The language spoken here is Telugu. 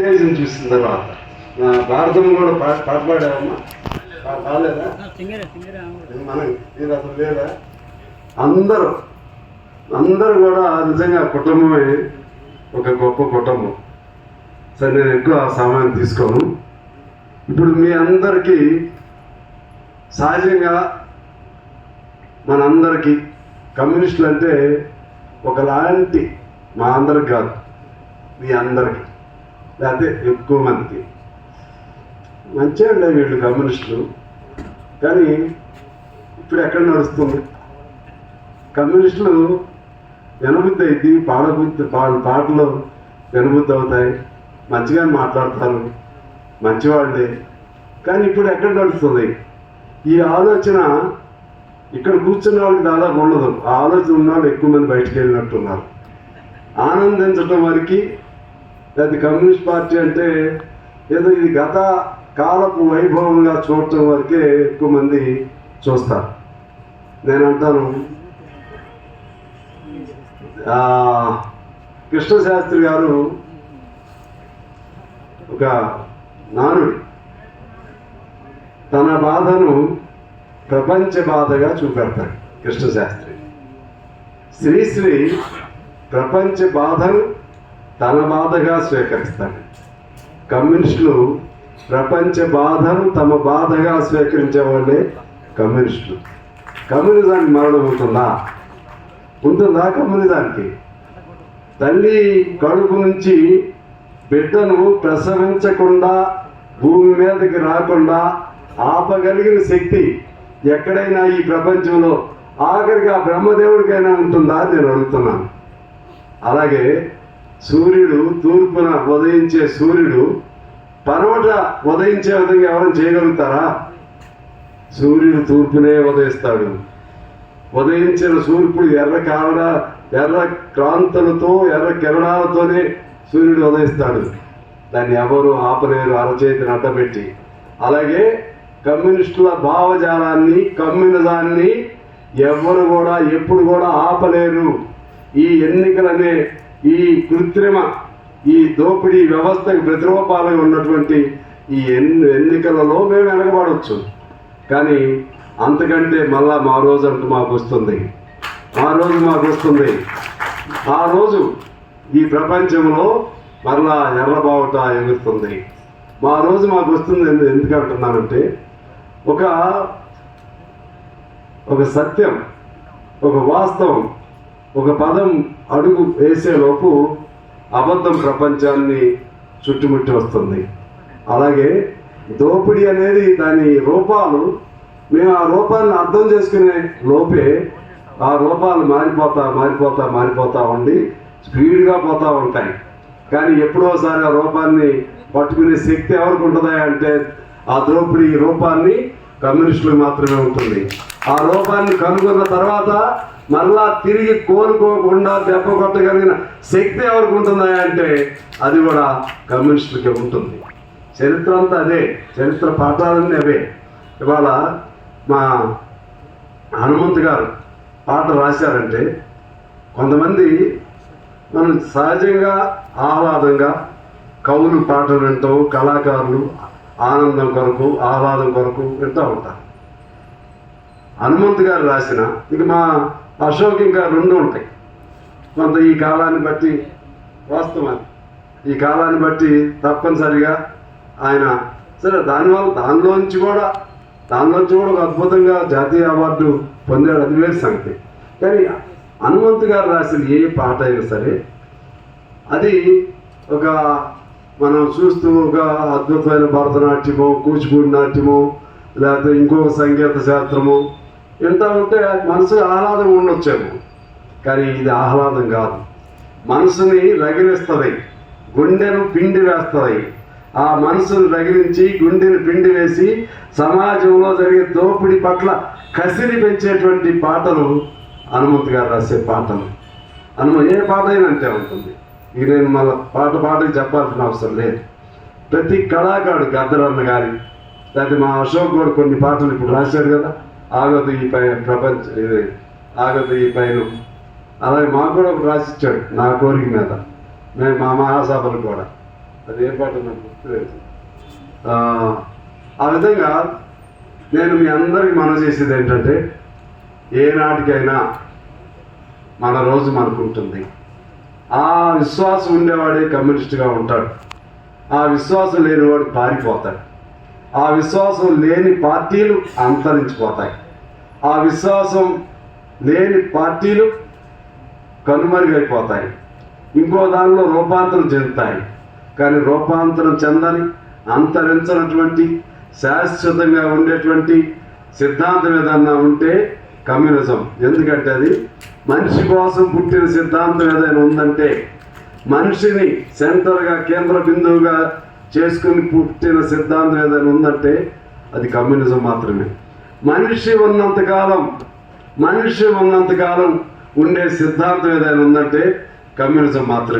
స్టేజ్ని చూసిన తర్వాత నా భారతం కూడా పా పాట పాడావమ్మా. పాడలేదా? మనం ఇది అసలు లేదా? అందరూ అందరూ కూడా నిజంగా కుటుంబమే ఒక గొప్ప కుటుంబం. సరే నేను ఎక్కువ సమయం తీసుకోను. ఇప్పుడు మీ అందరికీ సహజంగా మనందరికీ కమ్యూనిస్టులు అంటే ఒకలాంటి మా అందరికి కాదు మీ అందరికీ. లేకపోతే ఎక్కువ మందికి. మంచిగా వీళ్ళు కమ్యూనిస్టులు. కానీ ఇప్పుడు ఎక్కడ నడుస్తుంది? కమ్యూనిస్టులు వెనబుద్ధి అయింది పాడబుద్ధి పాటలు వినబుద్ధి అవుతాయి. మంచిగా మాట్లాడతారు. మంచివాళ్ళే. కానీ ఇప్పుడు ఎక్కడ నడుస్తుంది? ఈ ఆలోచన ఇక్కడ కూర్చున్న వాళ్ళకి దాదాపు ఉండదు. ఆ ఆలోచన ఉన్న వాళ్ళు ఎక్కువ మంది బయటికి వెళ్ళినట్టున్నారు. ఆనందించడం వరకు లేదా కమ్యూనిస్ట్ పార్టీ అంటే ఏదో ఇది గత కాలపు వైభవంగా చూడటం వరకే ఎక్కువ మంది చూస్తారు. నేను అంటాను కృష్ణశాస్త్రి గారు ఒక నానుడి. తన బాధను ప్రపంచ బాధగా చూపెడతాడు కృష్ణశాస్త్రి. శ్రీశ్రీ ప్రపంచ బాధను తన బాధగా స్వీకరిస్తాడు కమ్యూనిస్టులు ప్రపంచ బాధను తమ బాధగా స్వీకరించేవాళ్ళే కమ్యూనిస్టులు. కమ్యూనిజానికి మరణం ఉంటుందా? ఉంటుందా కమ్యూనిజానికి? తల్లి కడుపు నుంచి బిడ్డను ప్రసవించకుండా భూమి మీదకి రాకుండా ఆపగలిగిన శక్తి ఎక్కడైనా ఈ ప్రపంచంలో ఆఖరికి ఆ బ్రహ్మదేవుడికైనా ఉంటుందా అని నేను అడుగుతున్నాను. అలాగే సూర్యుడు తూర్పున ఉదయించే సూర్యుడు పరమట ఉదయించే విధంగా ఎవరైనా చేయగలుగుతారా? సూర్యుడు తూర్పునే ఉదయిస్తాడు. ఉదయించిన సూర్యుడు ఎర్ర కారణ ఎర్ర క్రాంతులతో ఎర్ర కిరణాలతోనే సూర్యుడు ఉదయిస్తాడు. దాన్ని ఎవరు ఆపలేరు అరచేతిని అడ్డపెట్టి. అలాగే కమ్యూనిస్టుల భావజాలాన్ని కమ్యూనిజాన్ని ఎవరు కూడా ఎప్పుడు కూడా ఆపలేరు. ఈ ఎన్నికలనే ఈ కృత్రిమ ఈ దోపిడీ వ్యవస్థకు ప్రతిరూపాలై ఉన్నటువంటి ఈ ఎన్ని ఎన్నికలలో మేము వెనకబడవచ్చు కానీ అంతకంటే మళ్ళా మా రోజు అంటూ మాకు వస్తుంది. ఆ రోజు మాకు వస్తుంది. ఆ రోజు ఈ ప్రపంచంలో మరలా ఎర్రబావుట ఎగురుతుంది. మా రోజు మాకు వస్తుంది ఎందు- ఎందుకు అంటున్నానంటే ఒక ఒక సత్యం ఒక వాస్తవం ఒక పదం అడుగు వేసేలోపు అబద్ధం ప్రపంచాన్ని చుట్టుముట్టి వస్తుంది. అలాగే దోపిడీ అనేది దాని రూపాలు మేము ఆ రూపాన్ని అర్థం చేసుకునే లోపే ఆ రూపాలు మారిపోతా మారిపోతా మారిపోతా ఉండి స్పీడ్గా పోతా ఉంటాయి. కానీ ఎప్పుడోసారి ఆ రూపాన్ని పట్టుకునే శక్తి ఎవరికి ఉంటుందా అంటే ఆ దోపిడీ రూపాన్ని కమ్యూనిస్టులకు మాత్రమే ఉంటుంది. ఆ రూపాన్ని కనుగొన్న తర్వాత మరలా తిరిగి కోలుకోకుండా దెబ్బ కొట్టగలిగిన శక్తి ఎవరికి ఉంటుందా అంటే అది కూడా కమ్యూనిస్టులకి ఉంటుంది. చరిత్ర అంతా అదే చరిత్ర పాఠాలన్నీ అవే. ఇవాళ మా హనుమంత్ గారు పాట రాశారంటే కొంతమంది మనం సహజంగా ఆహ్లాదంగా కవులు పాటలు వింటాం కళాకారులు ఆనందం కొరకు ఆహ్లాదం కొరకు వింటూ ఉంటారు. హనుమంత్ గారు రాసిన ఇక మా అశోక్ ఇంకా రెండు ఉంటాయి. కొంత ఈ కాలాన్ని బట్టి వాస్తవం ఈ కాలాన్ని బట్టి తప్పనిసరిగా ఆయన సరే దానివల్ల దానిలోంచి కూడా దానిలోంచి కూడా ఒక అద్భుతంగా జాతీయ అవార్డు పొందాడు అది వేరు సంగతి. కానీ హనుమంత్ గారు రాసిన ఏ పాట అయినా సరే అది ఒక మనం చూస్తూ ఒక అద్భుతమైన భరతనాట్యమో కూచిపూడి నాట్యమో లేకపోతే ఇంకొక సంగీత శాస్త్రము ఎంత ఉంటే మనసు ఆహ్లాదం ఉండొచ్చేమో. కానీ ఇది ఆహ్లాదం కాదు. మనసుని రగిలిస్తుంది. గుండెను పిండి వేస్తుంది. ఆ మనసును రగిలించి గుండెను పిండి వేసి సమాజంలో జరిగే దోపిడీ పట్ల కసిరి పెంచేటువంటి పాటలు హనుమంత్ గారు రాసే పాటలు. హనుమ ఏ పాట అయినా అంతే ఉంటుంది. ఇది నేను మళ్ళీ పాట పాటకి చెప్పాల్సిన అవసరం లేదు. ప్రతి కళాకారుడు గద్దరన్న గారి లేకపోతే మా అశోక్ కూడా కొన్ని పాటలు ఇప్పుడు రాశారు కదా. ఆగదు ఈ పైన ప్రపంచ ఇది ఆగదు ఈ పైన. అలాగే మాకు కూడా ఒకటి రాసిచ్చాడు నా కోరిక మీద. మేము మా మహాసభలు కూడా. అది ఏ పాట నాకు గుర్తులేదు ఆ, విధంగా నేను మీ అందరికి మనం చేసేది ఏంటంటే ఏనాటికైనా మన రోజు మనకు ఉంటుంది. ఆ విశ్వాసం ఉండేవాడే కమ్యూనిస్ట్గా ఉంటాడు. ఆ విశ్వాసం లేనివాడు పారిపోతాడు. ఆ విశ్వాసం లేని పార్టీలు అంతరించిపోతాయి. ఆ విశ్వాసం లేని పార్టీలు కనుమరుగైపోతాయి. ఇంకో దానిలో రూపాంతరం చెందుతాయి. కానీ రూపాంతరం చెందని అంతరించినటువంటి శాశ్వతంగా ఉండేటువంటి సిద్ధాంతం ఏదన్నా ఉంటే కమ్యూనిజం. ఎందుకంటే అది మనిషి కోసం పుట్టిన సిద్ధాంతం ఏదైనా ఉందంటే మనిషిని సెంటర్గా కేంద్ర బిందువుగా చేసుకుని పుట్టిన సిద్ధాంతం ఏదైనా ఉందంటే అది కమ్యూనిజం మాత్రమే. మనిషి ఉన్నంతకాలం మనిషి ఉన్నంతకాలం ఉండే సిద్ధాంతం ఏదైనా ఉందంటే కమ్యూనిజం మాత్రమే.